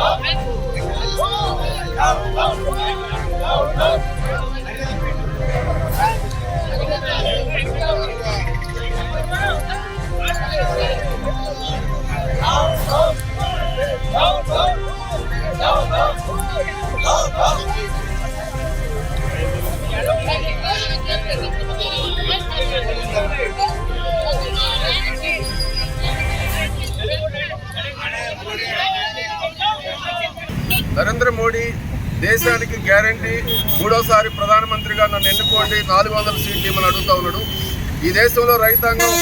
打！打！打！打！打！దేశానికి guarantee. మూడోసారి ప్రధానమంత్రిగా నన్ను ఎన్నుకోండి. నాలుగు వందల సీట్లు ఇవ్వమని అడుగుతా ఉన్నాడు. ఈ దేశంలో రైతాంగం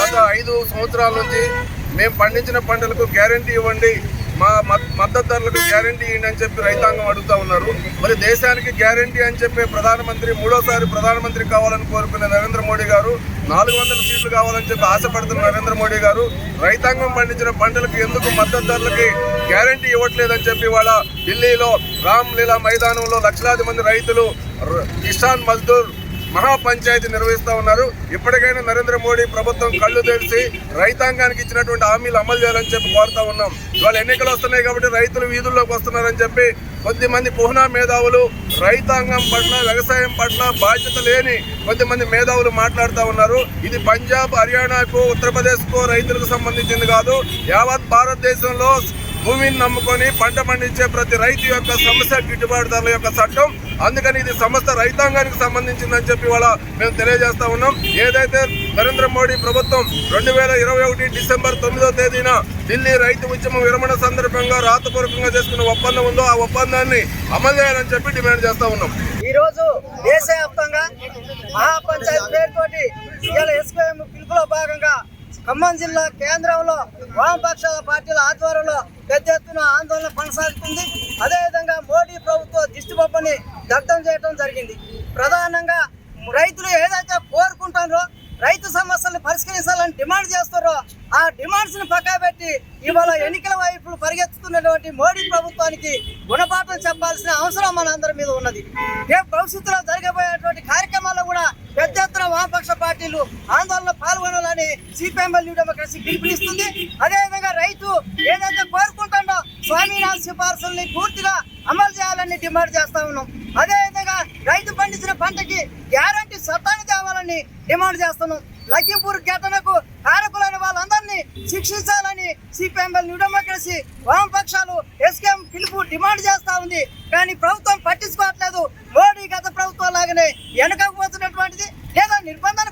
గత ఐదు సంవత్సరాల నుంచి మేము పండించిన పంటలకు గ్యారంటీ ఇవ్వండి. మా మద్- మద్దతు ధరలకు గ్యారంటీ ఇవ్వండి అని చెప్పి రైతాంగం అడుగుతా ఉన్నారు. మరి దేశానికి గ్యారంటీ అని చెప్పే ప్రధానమంత్రి మూడోసారి ప్రధానమంత్రి కావాలని కోరుకునే నరేంద్ర మోడీ గారు నాలుగు వందల సీట్లు కావాలని చెప్పి ఆశపడుతున్న నరేంద్ర మోడీ గారు రైతాంగం పండించిన పంటలకు ఎందుకు మద్దతు ధరలకి గ్యారంటీ ఇవ్వట్లేదని చెప్పి వాళ్ళ ఢిల్లీలో రామ్ లీలా మైదానంలో లక్షలాది మంది రైతులు కిసాన్ మజ్దూర్ మహాపంచాయతీ నిర్వహిస్తూ ఉన్నారు. ఇప్పటికైనా నరేంద్ర మోడీ ప్రభుత్వం కళ్ళు తెరిచి రైతాంగానికి ఇచ్చినటువంటి హామీలు అమలు చేయాలని చెప్పి కోరుతా ఉన్నాం. ఇవాళ ఎన్నికలు వస్తున్నాయి కాబట్టి రైతులు వీధుల్లోకి వస్తున్నారని చెప్పి కొద్దిమంది పుహనా మేధావులు రైతాంగం పట్ల వ్యవసాయం పట్ల బాధ్యత లేని కొద్దిమంది మేధావులు మాట్లాడుతూ ఉన్నారు. ఇది పంజాబ్ హర్యానాకు ఉత్తరప్రదేశ్కు రైతులకు సంబంధించింది కాదు. యావత్ భారతదేశంలో భూమిని నమ్ముకొని పంట పండించే ప్రతి రైతు యొక్క సమస్య గిట్టుబాటు ధరల యొక్క చట్టం అందుకని ఇది సమస్త రైతాంగానికి సంబంధించిందని చెప్పి వాళ్ళ మేము తెలియజేస్తా ఉన్నాం. ఏదైతే నరేంద్ర మోడీ ప్రభుత్వం రెండు వేల ఇరవై ఒకటి డిసెంబర్ తొమ్మిదో తేదీన ఢిల్లీ రైతు ఉద్యమం విరమణ సందర్భంగా రాతపూర్వకంగా చేసుకున్న ఒప్పందం ఉందో ఆ ఒప్పందాన్ని అమలు చేయాలని చెప్పి డిమాండ్ చేస్తా ఉన్నాం. ఈ రోజు దేశవ్యాప్తంగా మహాపంచాయతీ పేరుతోటి ఇవాళ ఎస్పీఎం పిలుపులో భాగంగా ఖమ్మం జిల్లా కేంద్రంలో వామపక్షాల పార్టీల ఆధ్వర్యంలో పెద్ద ఎత్తున ఆందోళన కొనసాగుతుంది. అదేవిధంగా మోడీ ప్రభుత్వ దిష్టిబొమ్మని దగ్ధం చేయడం జరిగింది. ప్రధానంగా రైతులు ఏదైతే కోరుకుంటారో రైతు సమస్యలను పరిష్కరించాలని డిమాండ్ చేస్తారో ఆ డిమాండ్స్ని పక్కబెట్టి పక్కా పెట్టి ఇవాళ ఎన్నికల వైపు పరిగెత్తుతున్నటువంటి మోడీ ప్రభుత్వానికి గుణపాఠం చెప్పాల్సిన అవసరం మనందరి మీద ఉన్నది. రేపు భవిష్యత్తులో జరగబోయే కార్యక్రమాల్లో కూడా పెద్ద ఎత్తున వామపక్ష పార్టీలు ఆందోళనలో పాల్గొనాలని సిపిఎం న్యూ డెమోక్రసీ పిలుపునిస్తుంది. అదేవిధంగా రైతు ఏదైతే కోరుకుంటుండో స్వామినాథ్ సిఫార్సుల్ని పూర్తిగా అమలు చేయాలని డిమాండ్ చేస్తా ఉన్నాం. అదేవిధంగా రైతు పండించిన పంటకి గ్యారంటీ సత్తాన్ని తేవాలని డిమాండ్ చేస్తున్నాం లఖింపూర్ ఘటనకు కారకులైన వాళ్ళందరినీ శిక్షించాలని సిపిఎంఎల్ న్యూ డెమోక్రసీ వామపక్షాలు ఎస్కేఎం పిలుపు డిమాండ్ చేస్తా ఉంది. కానీ ప్రభుత్వం పట్టించుకోవట్లేదు. మోడీ గత ప్రభుత్వం లాగానే వెనకపోతున్నటువంటిది లేదా నిర్బంధన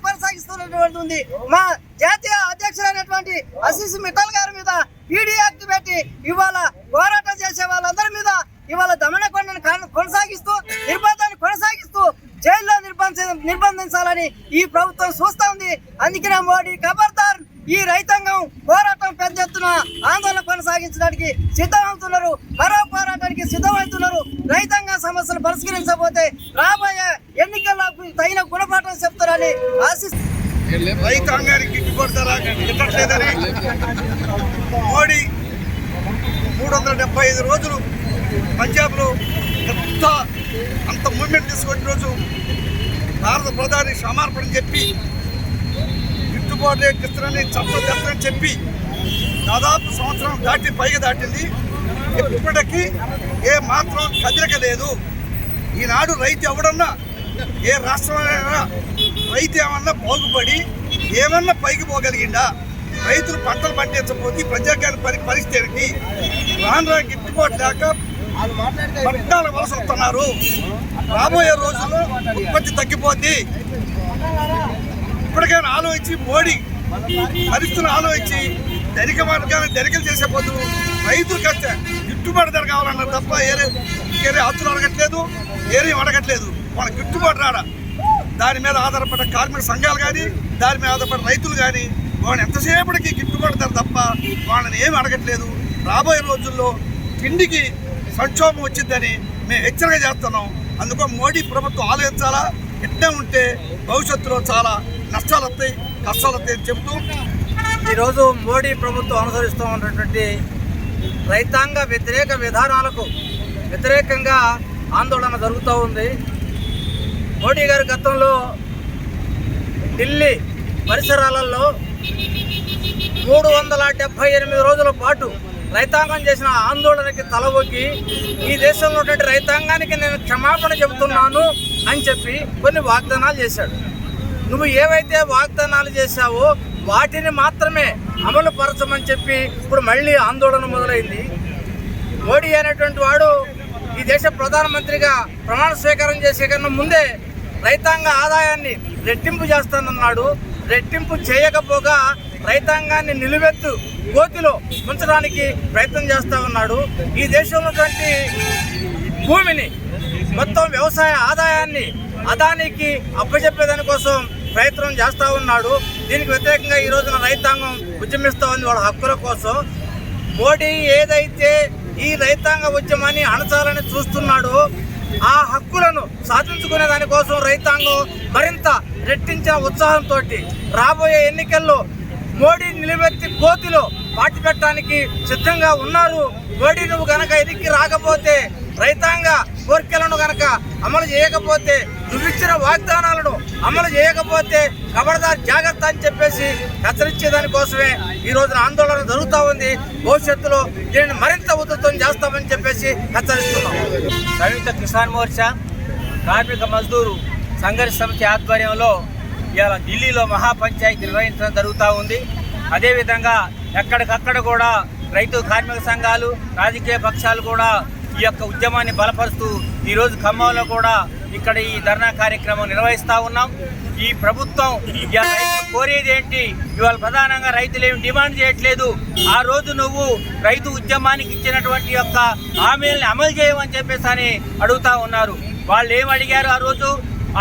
చేస్తున్నటువంటి ఉంది మా జాతీయ అధ్యక్షులైనటువంటి అసీస్ మిట్టల్ గారి మీద పీడీ యాక్ట్ పెట్టి ఇవాళ పోరాటం చేసే వాళ్ళందరి మీద ఇవాళ దమనకొండను కొనసాగిస్తూ నిర్బంధాన్ని కొనసాగిస్తూ జైల్లో నిర్బంధ నిర్బంధించాలని ఈ ప్రభుత్వం చూస్తా ఉంది. అందుకనే మోడీ ఖబర్దార్ ఈ రైతాంగం పోరాటం పెద్ద ఎత్తున ఆందోళన కొనసాగించడానికి సిద్ధమవుతున్నారు. మరో పోరాటానికి సిద్ధమవుతున్నారు. రైతాంగ సమస్యలు పరిష్కరించకపోతే రాబోయే సమాధానం చెప్తారని ఆశిస్తూ రైతాంగానికి గిట్టుబాటు ధర గిట్టట్లేదని మోడీ మూడు వందల డెబ్బై ఐదు రోజులు పంజాబ్లో పెద్ద అంత మూమెంట్ తీసుకొచ్చిన రోజు భారత ప్రధాని క్షమార్పణ చెప్పి గిట్టుబాటు రేట్ ఇస్తారని చట్టం తెస్తారని చెప్పి దాదాపు సంవత్సరం దాటి పైగా దాటింది. ఇప్పటికీ ఏ మాత్రం కదలిక లేదు. ఈనాడు రైతు ఎవడన్నా ఏ రాష్ట్రంలో రైతు ఏమన్నా బాగుపడి ఏమన్నా పైకి పోగలిగిందా రైతులు పంటలు పండించకపోతే ప్రజాకాల పరి పరిస్థితి ఏంటి రాను రాను గిట్టుబాటు లేక పట్టాల వలస వస్తున్నారు. రాబోయే రోజుల్లో ఉత్పత్తి తగ్గిపోద్ది. ఇప్పటికైనా ఆలోచించి మోడీ పరిస్థితులు ఆలోచించి ధనిక మార్గాన్ని ధనికలు చేసే పొద్దు రైతులు కష్ట గిట్టుబాటు ధర కావాలన్నారు తప్ప ఏరే ఏరే హత్తులు అడగట్లేదు ఏరేం అడగట్లేదు. వాళ్ళ గిట్టుబాటు రాడా? దాని మీద ఆధారపడ్డ కార్మిక సంఘాలు కానీ దాని మీద ఆధారపడ్డ రైతులు కానీ వాళ్ళని ఎంతసేపటికి గిట్టుబాటు ధర తప్ప వాళ్ళని ఏమి అడగట్లేదు. రాబోయే రోజుల్లో తిండికి సంక్షోభం వచ్చిందని మేము హెచ్చరిక చేస్తున్నాం. అందుకో మోడీ ప్రభుత్వం ఆలోచించాలా? ఇట్టే ఉంటే భవిష్యత్తులో చాలా నష్టాలు వస్తాయి కష్టాలు వస్తాయని అని చెబుతూ ఈరోజు మోడీ ప్రభుత్వం అనుసరిస్తూ ఉన్నటువంటి రైతాంగ వ్యతిరేక విధానాలకు వ్యతిరేకంగా ఆందోళన జరుగుతూ ఉంది. మోడీ గారి గతంలో ఢిల్లీ పరిసరాలలో మూడు వందల డెబ్భై ఎనిమిది రోజుల పాటు రైతాంగం చేసిన ఆందోళనకి తలవొగ్గి ఈ దేశంలో ఉన్నటువంటి రైతాంగానికి నేను క్షమాపణ చెబుతున్నాను అని చెప్పి కొన్ని వాగ్దానాలు చేశాడు. నువ్వు ఏవైతే వాగ్దానాలు చేశావో వాటిని మాత్రమే అమలు పరచమని చెప్పి ఇప్పుడు మళ్ళీ ఆందోళన మొదలైంది. మోడీ అనేటువంటి వాడు ఈ దేశ ప్రధానమంత్రిగా ప్రమాణ స్వీకారం చేసే కన్నా ముందే రైతాంగ ఆదాయాన్ని రెట్టింపు చేస్తానన్నాడు. రెట్టింపు చేయకపోగా రైతాంగాన్ని నిలువెత్తు కోతిలో ఉంచడానికి ప్రయత్నం చేస్తా ఉన్నాడు. ఈ దేశంలో భూమిని మొత్తం వ్యవసాయ ఆదాయాన్ని అదానికి అప్పచెప్పేదాని కోసం ప్రయత్నం చేస్తూ ఉన్నాడు. దీనికి వ్యతిరేకంగా ఈ రోజున రైతాంగం ఉద్యమిస్తూ ఉంది వాళ్ళ హక్కుల కోసం. మోడీ ఏదైతే ఈ రైతాంగ ఉద్యమాన్ని అణచాలని చూస్తున్నాడో ఆ హక్కులను సాధించుకునే దానికోసం రైతాంగం మరింత రెట్టించిన ఉత్సాహంతో రాబోయే ఎన్నికల్లో మోడీ నిలబెత్తి కోతిలో పాటి పెట్టడానికి సిద్ధంగా ఉన్నారు. మోడీ నువ్వు గనక ఎదిక్కి రాకపోతే రైతాంగ కోరికలను కనుక అమలు చేయకపోతే నువ్విచ్చిన వాగ్దానాలను అమలు చేయకపోతే ఖబర్దార్ జాగ్రత్త అని చెప్పేసి హెచ్చరించే దానికోసమే ఈ రోజున ఆందోళన జరుగుతూ ఉంది. భవిష్యత్తులో దీనిని మరింత ఉధృతం చేస్తామని చెప్పేసి హెచ్చరిస్తున్నాం. సంయుక్త కిసాన్ మోర్చా కార్మిక మజ్దూరు సంఘర్ష సమితి ఆధ్వర్యంలో ఇవాళ ఢిల్లీలో మహాపంచాయతీ నిర్వహించడం జరుగుతూ ఉంది. అదేవిధంగా ఎక్కడికక్కడ కూడా రైతు కార్మిక సంఘాలు రాజకీయ పక్షాలు కూడా ఈ యొక్క ఉద్యమాన్ని బలపరుస్తూ ఈరోజు ఖమ్మంలో కూడా ఇక్కడ ఈ ధర్నా కార్యక్రమం నిర్వహిస్తూ ఉన్నాం. ఈ ప్రభుత్వం కోరేది ఏంటి? ఇవాళ ప్రధానంగా రైతులు ఏమి డిమాండ్ చేయట్లేదు. ఆ రోజు నువ్వు రైతు ఉద్యమానికి ఇచ్చినటువంటి యొక్క హామీలను అమలు చేయమని చెప్పేసి అని అడుగుతా ఉన్నారు. వాళ్ళు ఏం అడిగారు ఆ రోజు?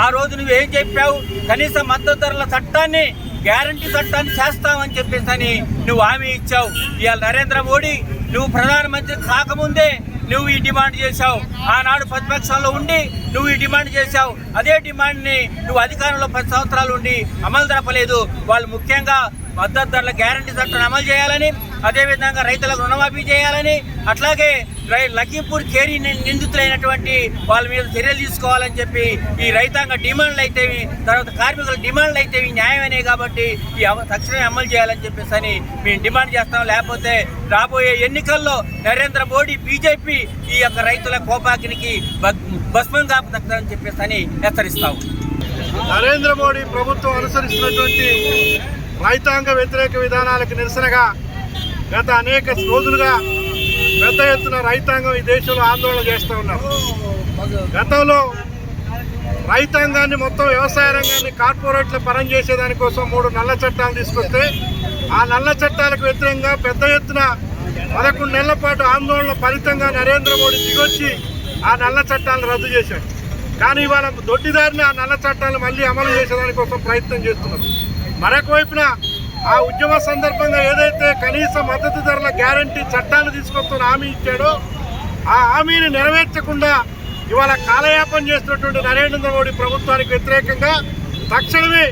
ఆ రోజు నువ్వు ఏం చెప్పావు? కనీస మద్దతు ధరల చట్టాన్ని గ్యారంటీ చట్టాన్ని చేస్తామని చెప్పేసి అని నువ్వు హామీ ఇచ్చావు. ఇవాళ నరేంద్ర మోడీ నువ్వు ప్రధానమంత్రి కాకముందే నువ్వు ఈ డిమాండ్ చేశావు. ఆనాడు ప్రతిపక్షాల్లో ఉండి నువ్వు ఈ డిమాండ్ చేశావు. అదే డిమాండ్ని నువ్వు అధికారంలో పది సంవత్సరాలు ఉండి అమలు జరపలేదు. వాళ్ళు ముఖ్యంగా మద్దతు ధరల గ్యారంటీ చట్టాన్ని అమలు చేయాలని అదేవిధంగా రైతులకు రుణమాఫీ చేయాలని అట్లాగే రై లఖీంపూర్ కేరీ నిందితులైనటువంటి వాళ్ళ మీద చర్యలు తీసుకోవాలని చెప్పి ఈ రైతాంగ డిమాండ్లు అయితేవి తర్వాత కార్మికుల డిమాండ్లు అయితేవి న్యాయమనే కాబట్టి ఈ తక్షణమే అమలు చేయాలని చెప్పేసి అని మేము డిమాండ్ చేస్తాం. లేకపోతే రాబోయే ఎన్నికల్లో నరేంద్ర మోడీ బీజేపీ ఈ యొక్క రైతుల కోపాకినికి భస్మం కాపుతారని చెప్పేసి అని హెచ్చరిస్తాం. నరేంద్ర మోడీ ప్రభుత్వం అనుసరిస్తున్నటువంటి రైతాంగ వ్యతిరేక విధానాలకు నిరసనగా గత అనేక రోజులుగా పెద్ద ఎత్తున రైతాంగం ఈ దేశంలో ఆందోళన చేస్తూ ఉన్నారు. గతంలో రైతాంగాన్ని మొత్తం వ్యవసాయ రంగాన్ని కార్పొరేట్ల పరం చేసేదానికోసం మూడు నల్ల చట్టాలు తీసుకొస్తే ఆ నల్ల చట్టాలకు వ్యతిరేకంగా పెద్ద ఎత్తున పదకొండు నెలల పాటు ఆందోళన ఫలితంగా నరేంద్ర మోడీ దిగొచ్చి ఆ నల్ల చట్టాలను రద్దు చేశాడు. కానీ ఇవాళ దొడ్డిదారిని ఆ నల్ల చట్టాలను మళ్ళీ అమలు చేసేదానికోసం ప్రయత్నం చేస్తున్నారు. మరొక వైపున ఆ ఉద్యమ సందర్భంగా ఏదైతే కనీస మద్దతు ధరల గ్యారంటీ చట్టాన్ని తీసుకొస్తున్న హామీ ఇచ్చాడో ఆ హామీని నెరవేర్చకుండా ఇవాళ కాలయాపన చేస్తున్నటువంటి నరేంద్ర మోడీ ప్రభుత్వానికి వ్యతిరేకంగా తక్షణమే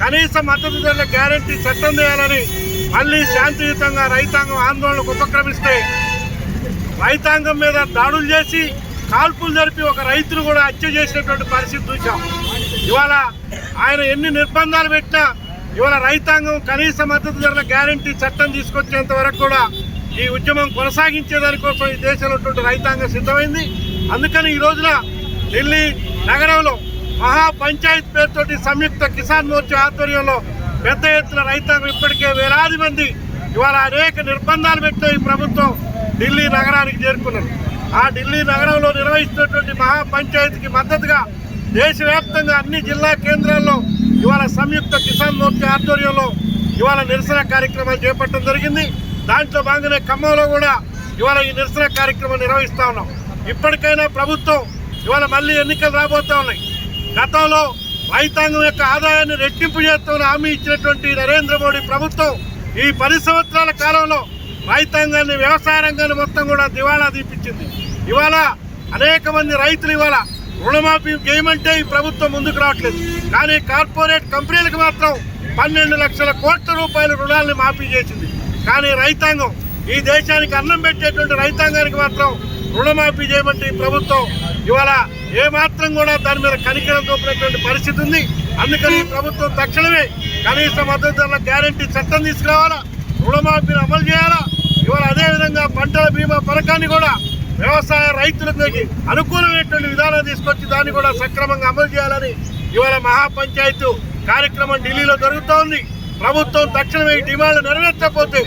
కనీస మద్దతు ధరల గ్యారంటీ చట్టం చేయాలని మళ్ళీ శాంతియుతంగా రైతాంగం ఆందోళనకు ఉపక్రమిస్తే రైతాంగం మీద దాడులు చేసి కాల్పులు జరిపి ఒక రైతును కూడా హత్య చేసినటువంటి పరిస్థితి చూసాం ఇవాళ ఆయన ఎన్ని నిర్బంధాలు పెట్టినా ఇవాళ రైతాంగం కనీస మద్దతు ధరల గ్యారంటీ చట్టం తీసుకొచ్చేంత వరకు కూడా ఈ ఉద్యమం కొనసాగించే దానికోసం ఈ దేశంలో ఉన్నటువంటి రైతాంగం సిద్ధమైంది. అందుకని ఈ రోజున ఢిల్లీ నగరంలో మహా పంచాయత్ పేరుతోటి సంయుక్త కిసాన్ మోర్చా ఆధ్వర్యంలో పెద్ద ఎత్తున రైతాంగం ఇప్పటికే వేలాది మంది ఇవాళ అనేక నిర్బంధాలు పెట్టిన ఈ ప్రభుత్వం ఢిల్లీ నగరానికి చేరుకున్నారు ఆ ఢిల్లీ నగరంలో నిర్వహిస్తున్నటువంటి మహా పంచాయతీకి మద్దతుగా దేశవ్యాప్తంగా అన్ని జిల్లా కేంద్రాల్లో ఇవాళ సంయుక్త కిసాన్ మోర్చా ఆధ్వర్యంలో ఇవాళ నిరసన కార్యక్రమాలు చేపట్టడం జరిగింది. దాంట్లో భాగంగానే ఖమ్మంలో కూడా ఇవాళ ఈ నిరసన కార్యక్రమం నిర్వహిస్తా ఉన్నాం. ఇప్పటికైనా ప్రభుత్వం ఇవాళ మళ్ళీ ఎన్నికలు రాబోతా ఉన్నాయి. గతంలో రైతాంగం యొక్క ఆదాయాన్ని రెట్టింపు చేస్తామని హామీ ఇచ్చినటువంటి నరేంద్ర మోడీ ప్రభుత్వం ఈ పది సంవత్సరాల కాలంలో రైతాంగాన్ని వ్యవసాయ రంగాన్ని మొత్తం కూడా దివాళా తీపించింది ఇవాళ అనేక మంది రైతులు ఇవాళ రుణమాఫీ చేయమంటే ఈ ప్రభుత్వం ముందుకు రావట్లేదు. కానీ కార్పొరేట్ కంపెనీలకు మాత్రం పన్నెండు లక్షల కోట్ల రూపాయల రుణాలను మాఫీ చేసింది. కానీ రైతాంగం ఈ దేశానికి అన్నం పెట్టేటువంటి రైతాంగానికి మాత్రం రుణమాఫీ చేయమంటే ఈ ప్రభుత్వం ఇవాళ ఏమాత్రం కూడా దాని మీద కనికరం చూపినటువంటి పరిస్థితి ఉంది. అందుకని ఈ ప్రభుత్వం తక్షణమే కనీస మద్దతు ధరల గ్యారంటీ చట్టం తీసుకురావాలా? రుణమాఫీని అమలు చేయాలా? ఇవాళ ఇవాళ అదేవిధంగా పంటల బీమా పథకాన్ని కూడా వ్యవసాయ రైతులకి అనుకూలమైనటువంటి విధానం తీసుకొచ్చి దాన్ని కూడా సక్రమంగా అమలు చేయాలని ఇవాళ మహాపంచాయత్ కార్యక్రమం ఢిల్లీలో జరుగుతూ ఉంది ప్రభుత్వం తక్షణమే ఈ డిమాండ్లు నెరవేర్చకపోతే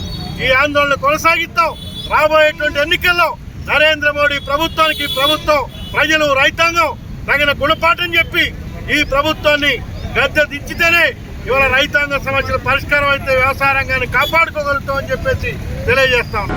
ఈ ఆందోళన కొనసాగిస్తాం. రాబోయేటువంటి ఎన్నికల్లో నరేంద్ర మోడీ ప్రభుత్వానికి ప్రభుత్వం ప్రజలు రైతాంగం తగిన గుణపాఠం చెప్పి ఈ ప్రభుత్వాన్ని గద్దె దించితేనే ఇవాళ రైతాంగ సమస్యల పరిష్కారం అయితే వ్యవసాయ రంగాన్ని కాపాడుకోగలుగుతామని చెప్పేసి తెలియజేస్తాం